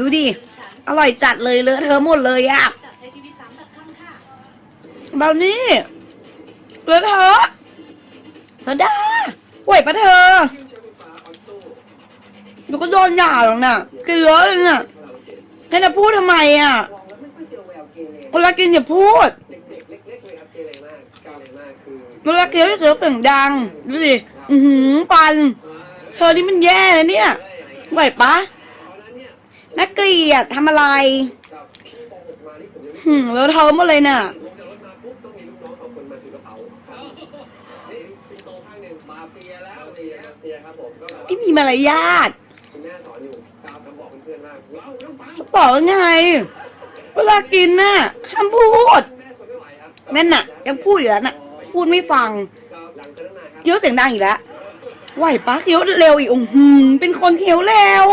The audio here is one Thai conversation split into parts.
ดูดิ อร่อยจัดเลยเลอะเทอะหมดเลยอะเบานี่เลอะเทอะสดาไหวปะเธอเดี๋ยวก็โดนหย่าหรอกน่ะกินเลอะเลยน่ะให้เราพูดทำไมอะเวลากินอย่าพูดเวลาเคี้ยวเคี้ยวเสียงดังดูดิ อือหือฟัน เธอนี่มันแย่นะเนี่ยไหวปะ นักเกลียดทำอะไรหืมแล้วเธอหมดเลยน่ะ ไม่มีมารยาทบอกแล้วไง เวลากินน่ะห้ามพูดนั่นน่ะ ยังพูดอยู่แล้วน่ะ พูดไม่ฟังเคี้ยวเสียงดังอีกแล้วไหวปะเคี้ยวเร็วอีกอือหือเป็นคนเคี้ยวเร็ว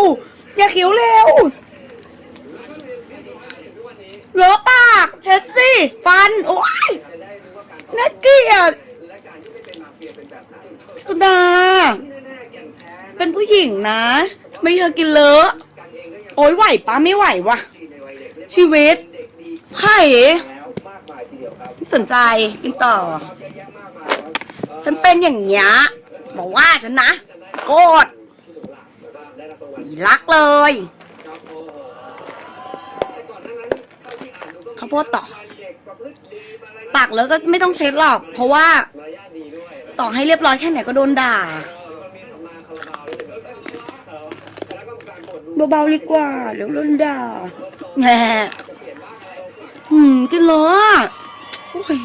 อย่าเคี้วเร็วเหลือปาก เช็ดสิฟัน โอ้ยน่าเกลียดสุดาเป็นผู้หญิงนะ ไม่เธอกินเลอะ โอ้ยไหวปะไม่ไหววะชีวิตไห่ไม่สนใจกินต่อ ฉันเป็นอย่างเงี้ยบอกว่าฉันนะ โกรธ รักเลย ข้าวโพดต่อ ปากเลอะก็ไม่ต้องเช็ดหรอก เพราะว่า ต่อให้เรียบร้อยแค่ไหนก็โดนด่า เบาๆดีกว่าเดี๋ยวโดนด่าแหมหืมกินเลอะอะโอ้ย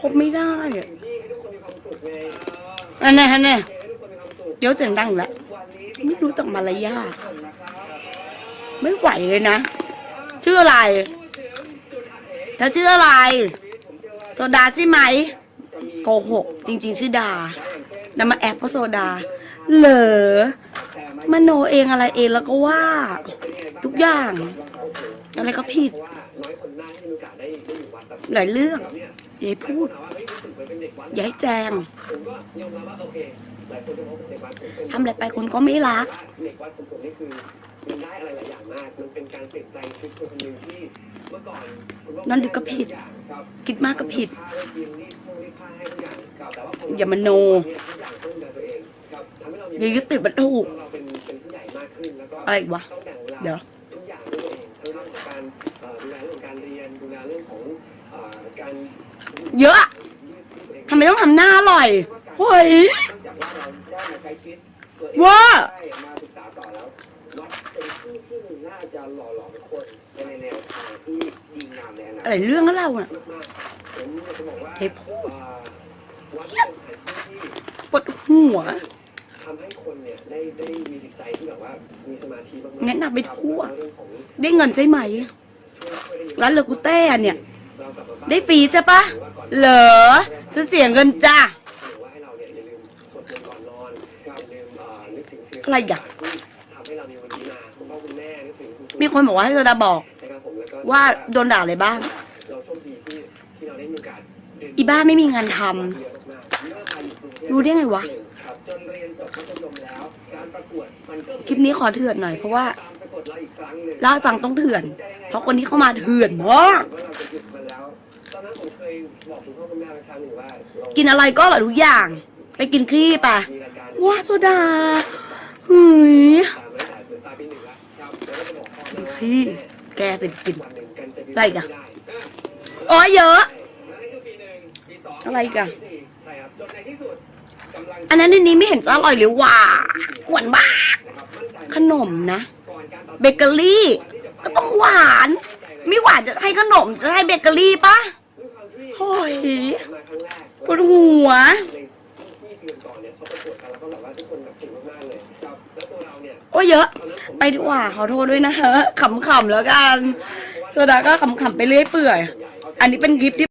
คบไม่ได้อะอันนี้อันนี้เดี๋ยวเสียงดังอีกแล้ว ไม่รู้จักมารยาทไม่ไหวเลยนะ ชื่ออะไรเธอชื่ออะไรโซดาใช่ไหมโกหก จริง ๆ ชื่อดานำมาแอบเพราะโซดา เหรอมโนเองอะไรเองแล้วก็ว่า ทุกอย่าง อะไรก็ผิด หลายเรื่อง อย่าให้พูด อย่าให้แจง ทำอะไรไปคนก็ไม่รักเด็กวัดของผมนี่คือมันได้อะไรหลายอย่างมาก มันเป็นการเปลี่ยนแปลงชีวิตคนคนหนึ่งที่เมื่อก่อนคุณพ่อนั่นดูก็ผิดครับคิดมากก็ผิดค่าได้กินรีดพงรีดผ้าให้ทุกอย่างครับแต่ว่าพอย่ามโนเนี่ยทุกอย่างต้องดูแลตัวเองครับทำให้เรามีอย่ายึดติดวัตถุเราเป็นเป็นผู้ใหญ่มากขึ้นแล้วก็อะไรอีกวะต้องแบ่งเวลาเดี๋ยวทุกอย่างด้วยตัวเองทั้งเรื่องของการเอ่อดูแลเรื่องของการเรียนดูแลเรื่องของเอ่อการเยอะอะยืดตัวเองทำไมต้องทำหน้าอร่อยเฮ้ย เนื่องจากว่าเราได้มาใช้ชีวิตตัวเองว่าได้มาศึกษาต่อแล้ววัดเป็นที่ที่หนึ่งน่าจะหล่อหลอมคนไปในแนวทางที่ดีงามในอนาคอะไรตเรื่องก็เล่าอะมากๆผมอยากจะบอกว่าเฮ้ยพูดเอ่อวัดเป็นสถานที่ที่ ปวดหัว ทำให้คนเนี่ยได้ได้มีจิตใจที่แบบว่ามีสมาธิมากๆแนะนำไปทั่ว เรื่องของได้เงินใช่ไหม ช่วยช่วยได้เยอะร้านเลอกูเต้เนี่ย เรากลับมาบ้านได้ฟรีใช่ปะหรือว่าก่อนเหรอฉันเสียเงินจ้า อ่อนึกถึงสิ่งอะไรอะที่ทำให้เรามีวันนี้มาคุณพ่อคุณแม่นึกถึงคุณมีคนบอกว่าให้โซดาบอกนะครับผมแล้วก็ว่าโดนด่าอะไรบ้างเราโชคดีที่ที่เราได้มีโอกาสเรียนอีบ้าไม่มีงานทำเยอะมากๆเมื่อพาอยู่กรุงเทพรู้ได้ไงวะครับจนเรียนจบมัธยมแล้วการประกวดมันก็คลิปนี้ขอเถื่อนหน่อยเพราะว่าตามประกวดเราอีกครั้งหนึ่งเล่าให้ฟังต้องเถื่อน เพราะคนที่เข้ามาเถื่อนมากว่าเราจะหยุดมาแล้วตอนนั้นผมเคยบอกคุณพ่อคุณแม่ไปครั้งหนึ่งว่าเรากินอะไรก็อร่อยทุกอย่าง ไปกินขี้ปะมีรายการ ว้าโซดาเฮ้ยพี่แกเต็มกินอะไรกันอ๋อเยอะ อะไรกันอันนั้นในนี้ไม่เห็นจะอร่อยหรือว่ากวนบ้าขนมนะ เบเกอรี่ ก็ต้องหวาน ไม่หวานจะให้ขนมจะให้เบเกอรี่ปะโอ้ยปวดหัว โอ้เยอะ ไปดีกว่าขอโทษด้วยนะฮะขำๆแล้วกันโซดาก็ขำๆไปเรื่อยเปื่อย อันนี้เป็นคลิปที่